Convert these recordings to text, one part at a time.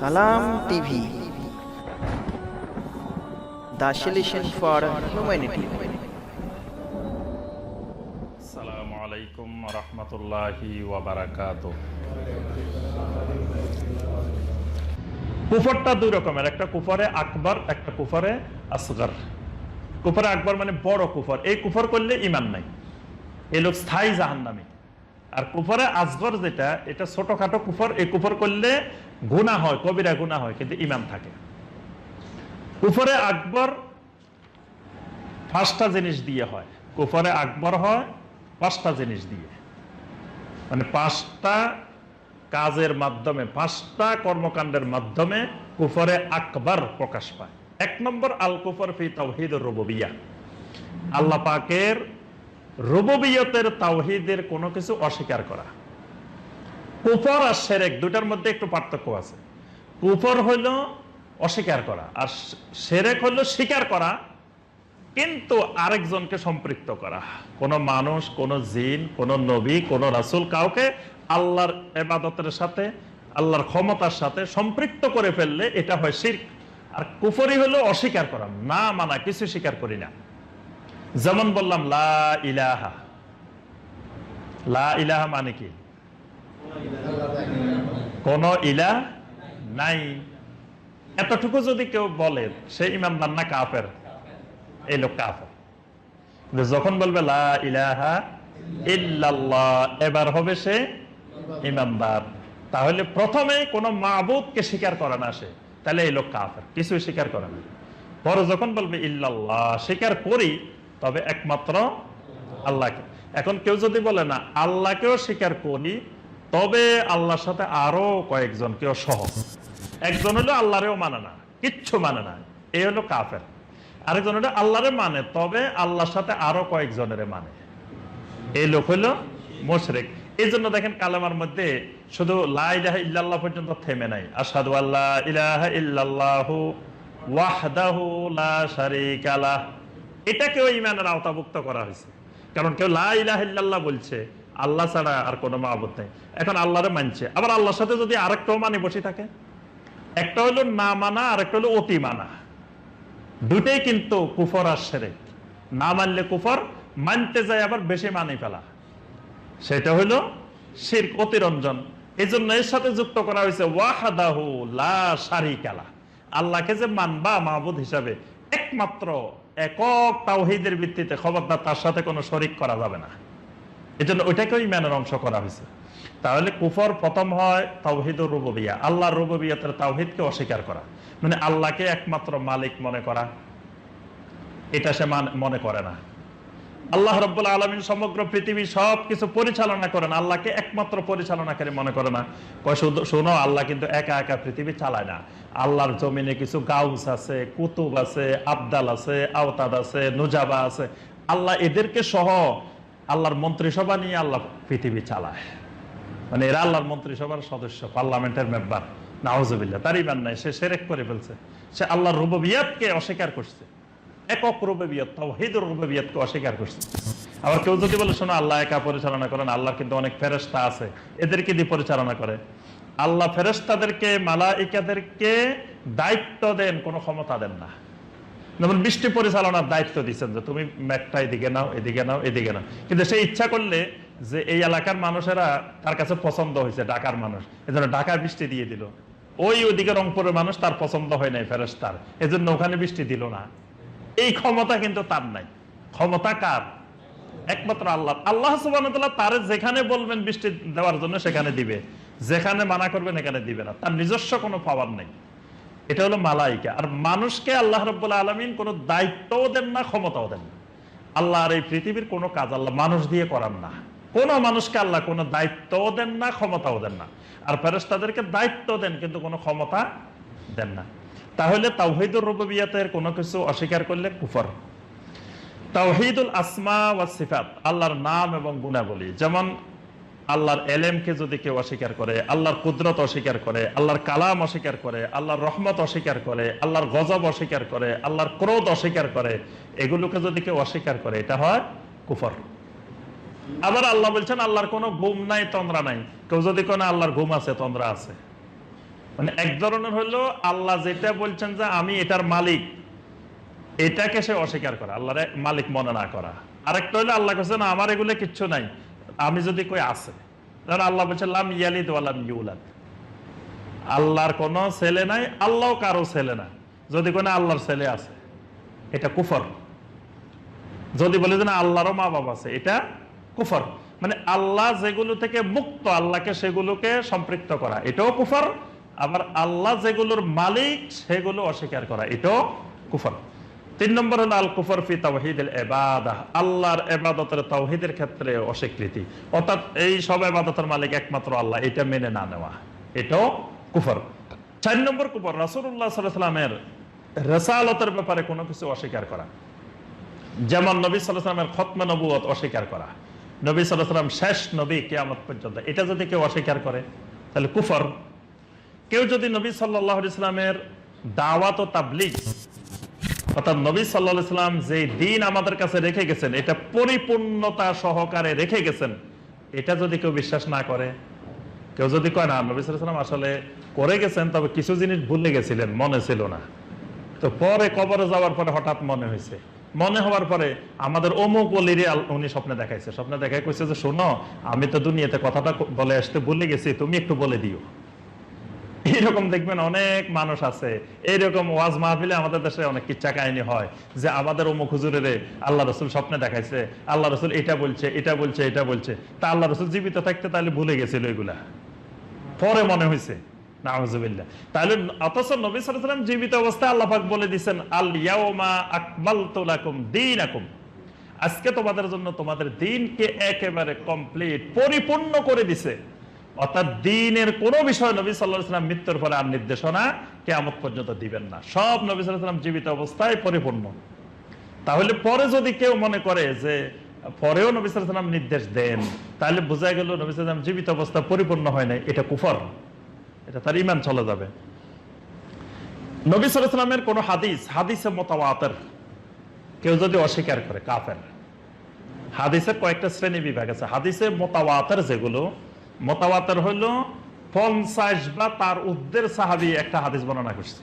Salam TV. The solution for humanity. আসসালামু আলাইকুম রহমতুল্লাহি ওয়াবারাকাত কুফরটা দুই রকমের, একটা কুফরে আকবর, একটা কুফরে আসগর। কুফরে আকবর মানে বড় কুফর। এই কুফর করলে ইমান নাই। এই লোক স্থায়ী জাহান্নামী। আর কুফরে আসগর যেটা, এটা ছোটখাটো কুফর, এই কুফর করলে গুণা হয়, কবিরা গুণা হয়, কিন্তু ইমান থাকে। কুফরে আকবর পাঁচটা জিনিস দিয়ে হয়। কুফরে আকবর হয়, পাঁচটা জিনিস দিয়ে। মানে পাঁচটা কাজের মাধ্যমে, পাঁচটা কর্মকাণ্ডের মাধ্যমে কুফরে আকবর প্রকাশ পায়। এক নম্বর আল কুফর ফি তাওহিদ রুববিয়া। আল্লাহ পাকের রুববিয়তের তাওহিদের কোনো কিছু অস্বীকার করা। কুফর আর সেরেক দুটার মধ্যে একটু পার্থক্য আছে। কুফর হইল অস্বীকার করা আর সেরেক হইল স্বীকার করা, কিন্তু আরেকজনকে সম্পৃক্ত করা। কোনো মানুষ, কোন জিন, কোনো নবী, কোন রাসুল কাউকে আল্লাহর এবাদতের সাথে, আল্লাহর ক্ষমতার সাথে সম্পৃক্ত করে ফেললে এটা হয় শির্ক। আর কুফরি হলো অস্বীকার করা। না মানা, কিছু স্বীকার করি না। যেমন বললাম, লা ইলাহা। লা ইলাহা মানে কি? কোন ইলা নাই। এতটুকু যদি কেউ বলে, সে ইমানদার না কাফের? এই লোক কাফের। যখন বলবে, লা ইলাহা ইল্লাল্লাহ, এবার হবে সে ইমানদার। তাহলে প্রথমে কোন মাবুদকে স্বীকার করে না সে। তাহলে এই লোক কাফের কিছু স্বীকার করে না। পরে যখন বলবে, ইল্লাল্লাহ, স্বীকার করি তবে একমাত্র আল্লাহকে। এখন কেউ যদি বলে না, আল্লাহকেও স্বীকার করি, তবে আল্লাহর সাথে আরও কয়েকজন কেউ সহ একজন হলো আল্লাহরেও মানে না, কিচ্ছু মানে না এই হলো কাফের। আরেকজন হলো আল্লাহরে মানে তবে আল্লাহর সাথে আরও কয়েকজনের মানে। এই লোক হলো মোশরেক। এই জন্য দেখেন কালামার মধ্যে শুধু লাহ ইল্লাল্লাহ পর্যন্ত থেমে নাই। আসাদু আল্লাহ ইলাহা ইল্লাল্লাহু ওয়াহদাহু লা শারীকা এটাকেও ইমানের আওতাভুক্ত করা হয়েছে। কারণ কেউ লা ইলাহা ইল্লাল্লাহ বলছে, আল্লাহ ছাড়া আর কোনো মাহবুদ নেই। এখন আল্লাহরে মানছে। আবার আল্লাহর সাথে যদি আরেকটাও মানে বসে থাকে? একটা হলো না মানা আর একটা হলো অতি মানা। দুটেই কিন্তু কুফর আর সেরেক। না মানলে কুফর, মানতে যায় আবার বেশি মানি ফেলা। সেটা হলো শির অতিরঞ্জন। এই জন্য এর সাথে যুক্ত করা হয়েছে, ওয়াহাদাহু লা শারিকালা। আল্লাহকে যে মানবা মাহবুদ হিসাবে, একমাত্র একক তাওহিদের ভিত্তিতে খবরদার তার সাথে কোনো শরিক করা যাবে না। এজন্য জন্য ওইটাকেও ইমানের অংশ করা হয়েছে। তাহলে কুফর প্রথম হয় তাওহিদ ও রুববিয়া, আল্লাহর রুববিয়াতের তাওহিদকে অস্বীকার করা। মানে আল্লাহকে একমাত্র মালিক মনে করা। এটা সে মনে করে না। আল্লাহ রব্বুল আলমিন সমগ্র পৃথিবী সব কিছু পরিচালনা করেন। আল্লাহকে একমাত্র পরিচালনাকারী মনে করে না। শোনো, আল্লাহ কিন্তু একা একা পৃথিবী চালায় না। আল্লাহর জমিনে কিছু গাউস আছে, কুতুব আছে, আবদাল আছে, আওতাদ আছে, নুজাবা আছে। আল্লাহ এদেরকে সহ আল্লাহর মন্ত্রিসভা নিয়ে আল্লাহ পৃথিবী চালায়। মানে এরা আল্লাহর মন্ত্রিসভার সদস্য, পার্লামেন্টের মেম্বার। নাওজবিল্লা তার ইমান নাই, সে সেরেক করে ফেলছে। সে আল্লাহর রুবিয়াতকে অস্বীকার করছে। একক রুবিয়ত তাওহিদুর রুবিয়তকে অস্বীকার করছে। আবার কেউ যদি বলে, শোনো, আল্লাহ একা পরিচালনা করেন আল্লাহ কিন্তু অনেক ফেরেস্তা আছে, এদেরকে দিয়ে পরিচালনা করে। আল্লাহ ফেরেস্তাদেরকে মালাইকাদেরকে দায়িত্ব দেন, কোনো ক্ষমতা দেন না। যেমন বৃষ্টি পরিচালনার দায়িত্ব দিচ্ছেন যে, তুমি ম্যাকটা এদিকে নাও এদিকে নাও এদিকে নাও। কিন্তু সে ইচ্ছা করলে যে, এই এলাকার মানুষেরা তার কাছে পছন্দ হয়েছে, ঢাকার মানুষ। এজন্য ঢাকার বৃষ্টি দিয়ে দিল। ওই ওদিকে রংপুরের মানুষ তার পছন্দ হয় নাই ফেরেস্তার এজন্য ওখানে বৃষ্টি দিল না। এই ক্ষমতা কিন্তু তার নাই। ক্ষমতা কার? একমাত্র আল্লাহ। আল্লাহ সুবাহ তার যেখানে বলবেন বৃষ্টি দেওয়ার জন্য সেখানে দিবে। যেখানে মানা করবেন এখানে দিবে না। তার নিজস্ব কোনো পাওয়ার নেই। এটা হলো মালাইকা। আর মানুষকে আল্লাহ রব্বুল্লাহ আলমিন কোনো দায়িত্বও দেন না, ক্ষমতাও দেন না। আল্লাহ আর এই পৃথিবীর কোনো কাজ আল্লাহ মানুষ দিয়ে করান না। কোনো মানুষকে আল্লাহ কোনো দায়িত্বও দেন না, ক্ষমতাও দেন না। আর ফেরেস্তাদেরকে দায়িত্ব দেন, কিন্তু কোনো ক্ষমতা দেন না। তাহলে তাওহিদুর রুবিয়াতের কোনো কিছু অস্বীকার করলে কুফর। তাওহিদুল আসমা ওয়া সিফাত, আল্লাহর নাম এবং গুণাবলী। যেমন আল্লাহর এলেমকে যদি কেউ অস্বীকার করে, আল্লাহর কুদরত অস্বীকার করে, আল্লাহর কালাম অস্বীকার করে, আল্লাহর রহমত অস্বীকার করে, আল্লাহর গজব অস্বীকার করে, আল্লাহর ক্রোধ অস্বীকার করে, এগুলোকে যদি কেউ অস্বীকার করে, এটা হয় কুফর। আবার আল্লাহ বলছেন, আল্লাহর কোনো ঘুম নাই, তন্দ্রা নাই। কেউ যদি কোনো আল্লাহর ঘুম আছে, তন্দ্রা আছে। মানে এক ধরনের হলো আল্লাহ যেটা বলছেন যে আমি এটার মালিক, এটাকে সে অস্বীকার করা, আল্লাহর মালিক মনে না করা। আরেকটা হলো আল্লাহ কাছে না, আমার এগুলো কিচ্ছু নাই, আমি যদি কই আছে। ধর আল্লাহ বলছে আল্লাহর কোন ছেলে নাই আল্লাহ কারও ছেলে না। যদি কোনো আল্লাহর ছেলে আছে। এটা কুফর। যদি বলে যে, না, আল্লাহরও মা বাবা আছে, এটা কুফর। মানে আল্লাহ যেগুলো থেকে মুক্ত, আল্লাহকে সেগুলোকে সম্পৃক্ত করা, এটাও কুফর। আবার আল্লাহ যেগুলোর মালিক, সেগুলো অস্বীকার করা। এটাও কুফর। তিন নম্বর হলো আল কুফর ফি তাওহিদ এবাদাহ আল্লাহর এবাদতের তাওহিদের ক্ষেত্রে অস্বীকৃতি। অর্থাৎ এই সব এবাদতের মালিক একমাত্র আল্লাহ, এটা মেনে না নেওয়া। এটাও কুফর। চার নম্বর কুফর সাল্লাল্লাহু সাল্লামের রেসালতের ব্যাপারে কোনো কিছু অস্বীকার করা। যেমন নবী সাল্লামের খতমে নবুয়ত অস্বীকার করা। নবী সাল্লাম শেষ নবী কেয়ামত পর্যন্ত। এটা যদি কেউ অস্বীকার করে, তাহলে কুফর কেউ যদি নবী সাল্লাহ ইসলামের দাওয়াত ও তাবলিগ, অর্থাৎ নবী সাল্লাহ ইসলাম যে দিন আমাদের কাছে রেখে গেছেন, এটা পরিপূর্ণতা সহকারে রেখে গেছেন, এটা যদি কেউ বিশ্বাস না করে, কেউ যদি কয়, না, নবী সাল্লাম আসলে করে গেছেন, তবে কিছু জিনিস ভুলে গেছিলেন, মনে ছিল না। তো পরে কবরে যাওয়ার পরে হঠাৎ মনে হয়েছে। মনে হওয়ার পরে আমাদের অমুক বলিরে উনি স্বপ্নে দেখাইছে। স্বপ্নে দেখাই কইছে যে, শোনো, আমি তো দুনিয়াতে কথাটা বলে আসতে ভুলে গেছি, তুমি একটু বলে দিও। এইরকম দেখবেন অনেক মানুষ আছে। এইরকম ওয়াজ মাহফিলে আমাদের দেশে অনেক কিচ্ছা কাহিনী হয় যে আমাদের অমুক হুজুরের আল্লাহ রসুল স্বপ্নে দেখাইছে, আল্লাহ রসুল এটা বলছে এটা বলছে এটা বলছে। তা আল্লাহ রসুল জীবিত থাকতে তাহলে ভুলে গেছিল এগুলা। পরে মনে হয়েছে পরিপূর্ণ করে দিছে। অর্থাৎ দিনের কোন বিষয় নবী আলাইহি মৃত্যুর পরে আর নির্দেশনা কিয়ামত পর্যন্ত দিবেন না। সব নবী আলাইহি জীবিত অবস্থায় পরিপূর্ণ। তাহলে পরে যদি কেউ মনে করে যে পরেও নবী আলাইহি নির্দেশ দেন, তাহলে বোঝা গেল নবী ওয়াসাল্লাম জীবিত অবস্থা পরিপূর্ণ হয় নাই। এটা কুফর। এটা তার ইমান চলে যাবে। নবী সালামের কোন হাদিস, হাদিসে মোতাবাতের কেউ যদি অস্বীকার করে, কাফের। হাদিসের কয়েকটা শ্রেণি বিভাগ আছে। হাদিসে মোতাবাতের যেগুলো মোতাবাতের হলো পঞ্চাশ বা তার উদ্দের সাহাবি একটা হাদিস বর্ণনা করছে।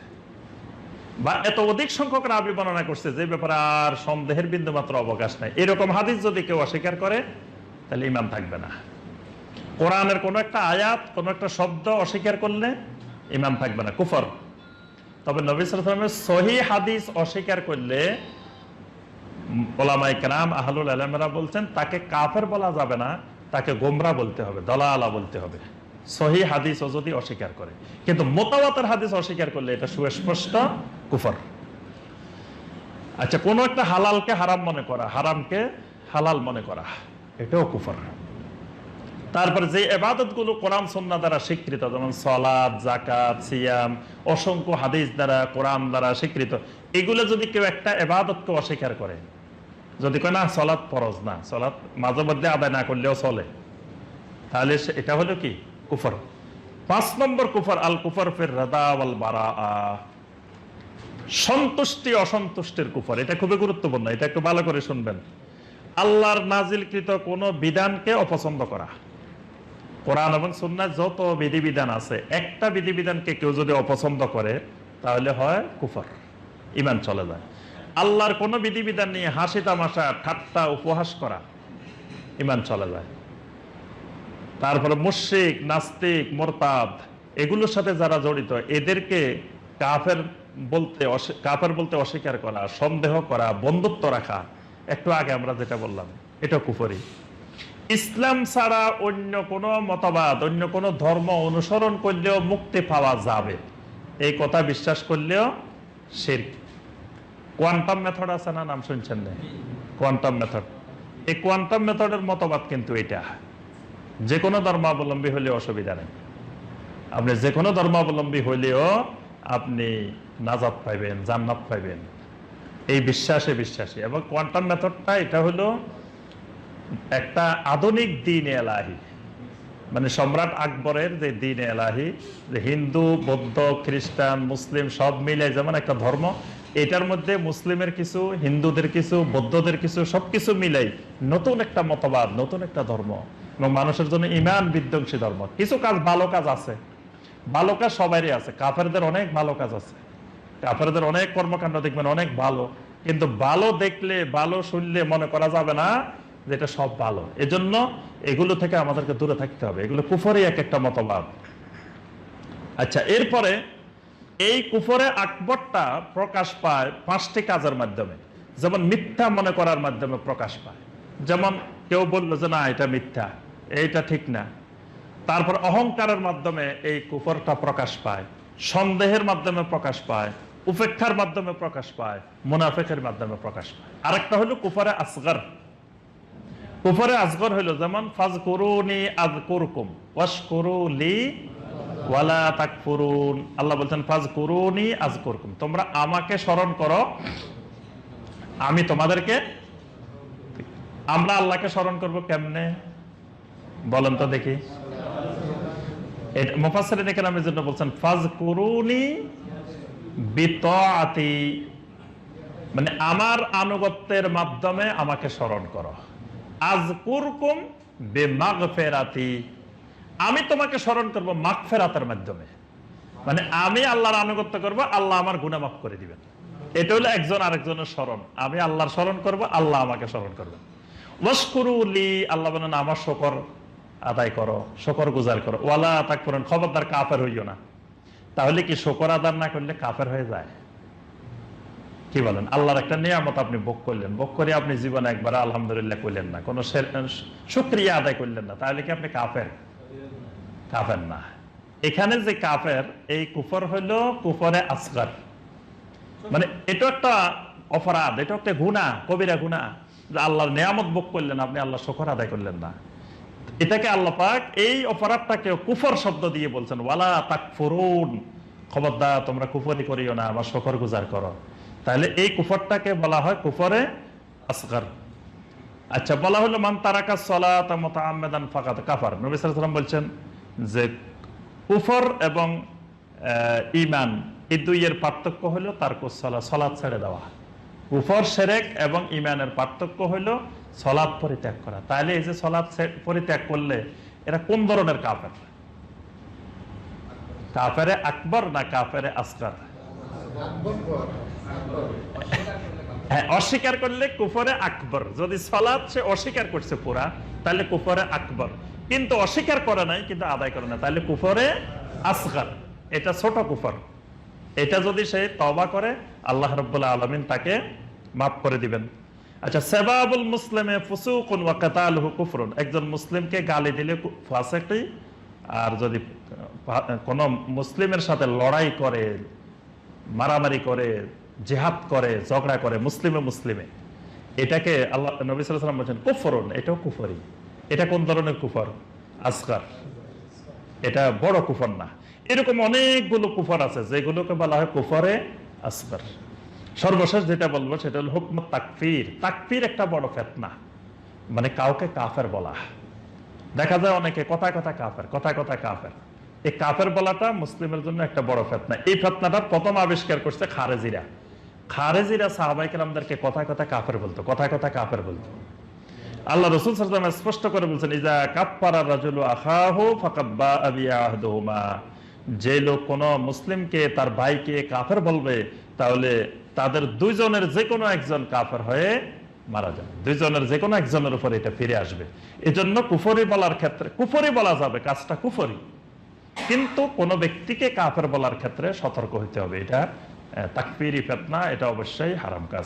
বা এত অধিক সংখ্যক রাবি বর্ণনা করছে, যে ব্যাপারে আর সন্দেহের বিন্দু মাত্র অবকাশ নাই। এরকম হাদিস যদি কেউ অস্বীকার করে, তাহলে ইমান থাকবে না। কোরআনের কোন একটা আয়াত, কোন একটা শব্দ অস্বীকার করলে ইমান থাকবে না, কুফর। তবে নবী সালামের সহি হাদিস অস্বীকার করলে ওলামাই কেরাম, আহলুল আলমেরা বলছেন, তাকে কাফের বলা যাবে না। তাকে গোমরা বলতে হবে, দলালা বলতে হবে। সহি হাদিস ও যদি অস্বীকার করে। কিন্তু মোতাবাতের হাদিস অস্বীকার করলে এটা সুস্পষ্ট কুফর। আচ্ছা কোন একটা হালালকে হারাম মনে করা, হারামকে হালাল মনে করা, এটাও কুফর। তারপরে যে এবাদতগুলো কোরআন সন্না দ্বারা স্বীকৃত, যেমন সলাদ জাকাত সিয়াম, অসংখ্য হাদিস দ্বারা, কোরআন দ্বারা স্বীকৃত, এগুলো যদি কেউ একটা এবাদতকে অস্বীকার করে যদি কয়, না সলাদ ফরজ না সলাদ মাঝে মধ্যে আদায় না করলেও চলে। তাহলে এটা হলো কি? কুফর। পাঁচ নম্বর কুফর, আল কুফর ফির রাদা ওয়াল বারা সন্তুষ্টি, অসন্তুষ্টির কুফর। এটা খুবই গুরুত্বপূর্ণ, এটা একটু ভালো করে শুনবেন। আল্লাহর নাজিলকৃত কোন বিধানকে অপছন্দ করা। কোরআন এবং সুন্নাহ যত বিধিবিধান আছে, একটা বিধিবিধানকে কেউ যদি অপছন্দ করে, তাহলে হয় কুফর। ইমান চলে যায়। আল্লাহর কোন বিধিবিধান নিয়ে হাসি তামাশা, ঠাট্টা, উপহাস করা ইমান চলে যায়। তারপরে মুশিক নাস্তিক, মোরতাদ, এগুলোর সাথে যারা জড়িত, এদেরকে কাফের বলতে কাফের বলতে অস্বীকার করা, সন্দেহ করা, বন্ধুত্ব রাখা, একটু আগে আমরা যেটা বললাম, এটা কুফরি। ইসলাম ছাড়া অন্য কোন মতবাদ, অন্য কোন ধর্ম অনুসরণ করলেও মুক্তি পাওয়া যাবে। এই কথা বিশ্বাস করলেও শির কোয়ান্টাম মেথড আছে না? নাম শুনছেন না? কোয়ান্টাম মেথড এই কোয়ান্টাম মেথডের মতবাদ কিন্তু এটা যে কোনো ধর্মাবলম্বী হলে অসুবিধা নেই। আপনি যে কোনো ধর্মাবলম্বী হইলেও আপনি নাজাত পাইবেন, জান্নাত পাইবেন। এই বিশ্বাসে বিশ্বাসী। এবং কোয়ান্টাম মেথডটা এটা হলো একটা আধুনিক দিন এলাহি। মানে সম্রাট আকবরের যে দিন এলাহি, যে হিন্দু, বৌদ্ধ, খ্রিস্টান, মুসলিম সব মিলে যেমন একটা ধর্ম এটার মধ্যে মুসলিমের কিছু, হিন্দুদের কিছু, বৌদ্ধদের কিছু, সবকিছু মিলাই নতুন একটা মতবাদ, নতুন একটা ধর্ম এবং মানুষের জন্য ইমান বিধ্বংসী ধর্ম। কিছু কাজ ভালো কাজ আছে, ভালো কাজ সবারই আছে, কাফেরদের অনেক ভালো কাজ আছে, কাফেরদের অনেক কর্মকাণ্ড দেখবেন অনেক ভালো, কিন্তু ভালো দেখলে, ভালো শুনলে মনে করা যাবে না যে এটা সব ভালো। এজন্য এগুলো থেকে আমাদেরকে দূরে থাকতে হবে, এগুলো কুফরই এক একটা মতবাদ। আচ্ছা এরপরে এই কুফরে আকবরটা প্রকাশ পায় পাঁচটি কাজের মাধ্যমে। যেমন মিথ্যা মনে করার মাধ্যমে প্রকাশ পায়। যেমন কেউ বলল যে, না, এটা মিথ্যা, এইটা ঠিক না। তারপর অহংকারের মাধ্যমে এই কুফরটা প্রকাশ পায়, সন্দেহের মাধ্যমে প্রকাশ পায়, উপেক্ষার মাধ্যমে প্রকাশ পায়, মুনাফেকের মাধ্যমে প্রকাশ পায়। আরেকটা হলো কুফরে আসগর। কুফরে আসগর হলো যেমন ফাজ করুনি আজ করুকুম ওয়ালা তাকফুরুন। আল্লাহ বলছেন ফাজ করুনি আজ করকুম তোমরা আমাকে স্মরণ করো। আমি তোমাদেরকে আমরা আল্লাহকে স্মরণ করব কেমনে? বলেন তো দেখি। বলছেন করুনি মানে আমার আনুগত্যের মাধ্যমে আমাকে স্মরণ করো। আজ কুরকুম বেমাগফেরাতি। আমি তোমাকে স্মরণ করব করব মাগফেরাতের মাধ্যমে। মানে আমি আল্লাহর আনুগত্য করব, আল্লাহ আমার গুনাহ মাফ করে দিবেন। এটা হলো একজন আরেকজনের স্মরণ। আমি আল্লাহর স্মরণ করব, আল্লাহ আমাকে স্মরণ করবেন। আল্লাহ বলেন, আমার শকর আদায় করো, শকর গুজার করো। ওয়ালা তাক করেন খবরদার কাফের হইও না। তাহলে কি শকর আদার না করলে কাফের হয়ে যায়? কি বলেন? আল্লাহর একটা নিয়ামত আপনি ভোগ করলেন। ভোগ করে আপনি জীবনে একবার আলহামদুলিল্লাহ করলেন না। কোনো সুক্রিয়া আদায় করলেন না। তাহলে কি আপনি কাফের? কাফের না। এখানে যে কাফের, এই কুফর হইল কুফরে আসগার। মানে এটা একটা অপরাধ, এটা একটা গুণা কবিরা গুণা যে আল্লাহর নিয়ামত ভোগ করলেন, আপনি আল্লাহ শখর আদায় করলেন না। এটাকে আল্লাহ পাক এই অপরাধটাকে কুফর শব্দ দিয়ে বলছেন, ওয়ালা তাক ফরুন খবরদার, তোমরা কুফরি করিও না আমার শখর গুজার করো। তাহলে এই কুফরটাকে বলা হয় কুফরে আসগার। আচ্ছা বলা হলো, মান তারাকা সলাত মুতাআম্মিদান ফাকাত কাফার। নবী ওয়াসাল্লাম বলছেন যে কুফর এবং ঈমান এই দুইয়ের পার্থক্য হলো তার কুসলা সলাৎ ছেড়ে দেওয়া। কুফর, সেরেক এবং ইমানের পার্থক্য হলো সলাৎ পরিত্যাগ করা। তাহলে এই যে সলাৎ ছে- পরিত্যাগ করলে এরা কোন ধরনের কাফের? কাফেরে আকবর না কাফেরে আসকার? হ্যাঁ অস্বীকার করলে কুফরে আকবর। যদি সলাৎ সে অস্বীকার করছে পুরা, তাহলে কুফরে আকবর। কিন্তু অস্বীকার করে নাই, কিন্তু আদায় করে না তাহলে কুফরে আসগার। এটা ছোট কুফর। এটা যদি সে তবা করে, আল্লাহ রব্বুল্লাহ আলমিন তাকে মাফ করে দিবেন। আচ্ছা সেবাবুল মুসলিমে ফুসুকুন ওয়া কাতালহু কুফরুন। একজন মুসলিমকে গালি দিলে ফাসেকই আর যদি কোন মুসলিমের সাথে লড়াই করে, মারামারি করে জেহাদ করে, ঝগড়া করে, মুসলিমে মুসলিমে। এটাকে আল্লাহ নবী ওয়াসাল্লাম বলছেন কুফরুন, এটাও কুফরি। এটা কোন ধরনের কুফর? আসগার। এটা বড় কুফর না। এরকম অনেকগুলো কুফর আছে, যেগুলোকে বলা হয় কুফরে আসগার। সর্বশেষ যেটা বলব সেটা হলো হুকমত তাকফির। তাকফির একটা বড় ফেতনা। মানে কাউকে কাফের বলা। দেখা যায় অনেকে কথায় কথা কাফের, কথায় কথা কাফের। এই কাফের বলাটা মুসলিমের জন্য একটা বড় ফেতনা। এই ফেতনাটা প্রথম আবিষ্কার করছে খারেজিরা। খারেজিরা সাহাবাই কালামদেরকে কথায় কথা কাফের বলতো, কথায় কথা কাফের বলতো। আল্লাহ রসুল স্পষ্ট করে বলছেন যে লোক কোন মুসলিমকে, তার ভাইকে কাফের বলবে, তাহলে তাদের দুইজনের যে কোনো একজন কাফের হয়ে মারা যাবে। দুইজনের যে কোনো একজনের উপর এটা ফিরে আসবে। এজন্য কুফরি বলার ক্ষেত্রে, কুফরি বলা যাবে, কাজটা কুফরি। কিন্তু কোনো ব্যক্তিকে কাফের বলার ক্ষেত্রে সতর্ক হইতে হবে। এটা আহ, তাকফিরি ফেতনা এটা অবশ্যই হারাম কাজ